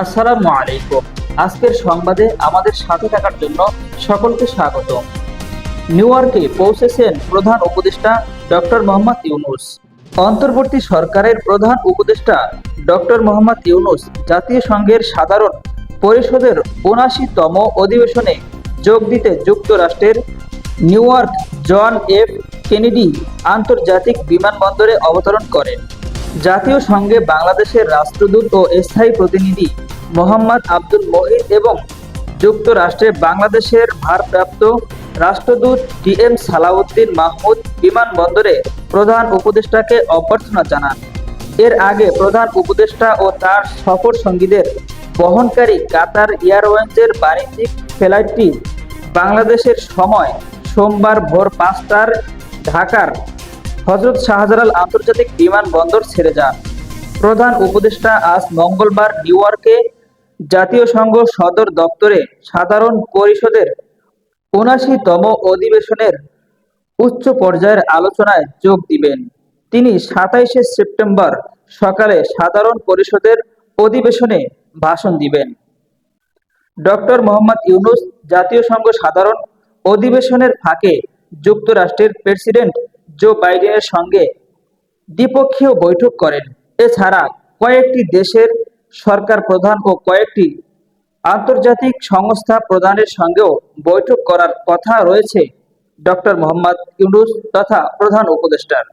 আসসালামু আলাইকুম। আজকের সংবাদে আমাদের সাথে থাকার জন্য সকলকে স্বাগত। নিউ ইয়র্কে পৌঁছেছেন প্রধান উপদেষ্টা ডক্টর মোহাম্মদ ইউনুস। অন্তর্বর্তী সরকারের প্রধান উপদেষ্টা ডক্টর মোহাম্মদ ইউনুস জাতীয় সংঘের সাধারণ পরিষদের উনাশিতম অধিবেশনে যোগ দিতে যুক্তরাষ্ট্রের New York John F Kennedy আন্তর্জাতিক বিমানবন্দরে অবতরণ করেন। জাতীয় সংঘে বাংলাদেশের রাষ্ট্রদূত ও স্থায়ী প্রতিনিধি মোহাম্মদ আব্দুল মহিদ এবং যুক্তরাষ্ট্রে বাংলাদেশের ভারপ্রাপ্ত রাষ্ট্রদূত টি এম সালাউদ্দিন মাহমুদ বিমানবন্দরে প্রধান উপদেষ্টাকে অভ্যর্থনা জানান। এর আগে প্রধান উপদেষ্টা ও তার সফর সঙ্গীদের বহনকারী কাতার এয়ারওয়েজের বাণিজ্যিক ফ্লাইটটি বাংলাদেশের সময় সোমবার ভোর পাঁচটার ঢাকার হজরত শাহজালাল আন্তর্জাতিক বিমানবন্দর ছেড়ে যান। প্রধান উপদেষ্টা আজ মঙ্গলবার নিউ ইয়র্কে জাতীয় সংঘ সদর দপ্তরে সাধারণ পরিষদের উনাশিতম অধিবেশনের উচ্চ পর্যায়ের আলোচনায় যোগ দিবেন। তিনি সাতাইশে সেপ্টেম্বর সকালে সাধারণ পরিষদের অধিবেশনে ভাষণ দিবেন। ডক্টর মোহাম্মদ ইউনুস জাতীয় সংঘ সাধারণ অধিবেশনের ফাঁকে যুক্তরাষ্ট্রের প্রেসিডেন্ট জো বাইডেনের সঙ্গে দ্বিপক্ষীয় বৈঠক করেন। এছাড়া কয়েকটি দেশের সরকার প্রধান ও কয়েকটি আন্তর্জাতিক সংস্থা প্রধানের সঙ্গেও বৈঠক করার কথা রয়েছে ডক্টর মোহাম্মদ ইউনুস তথা প্রধান উপদেষ্টার।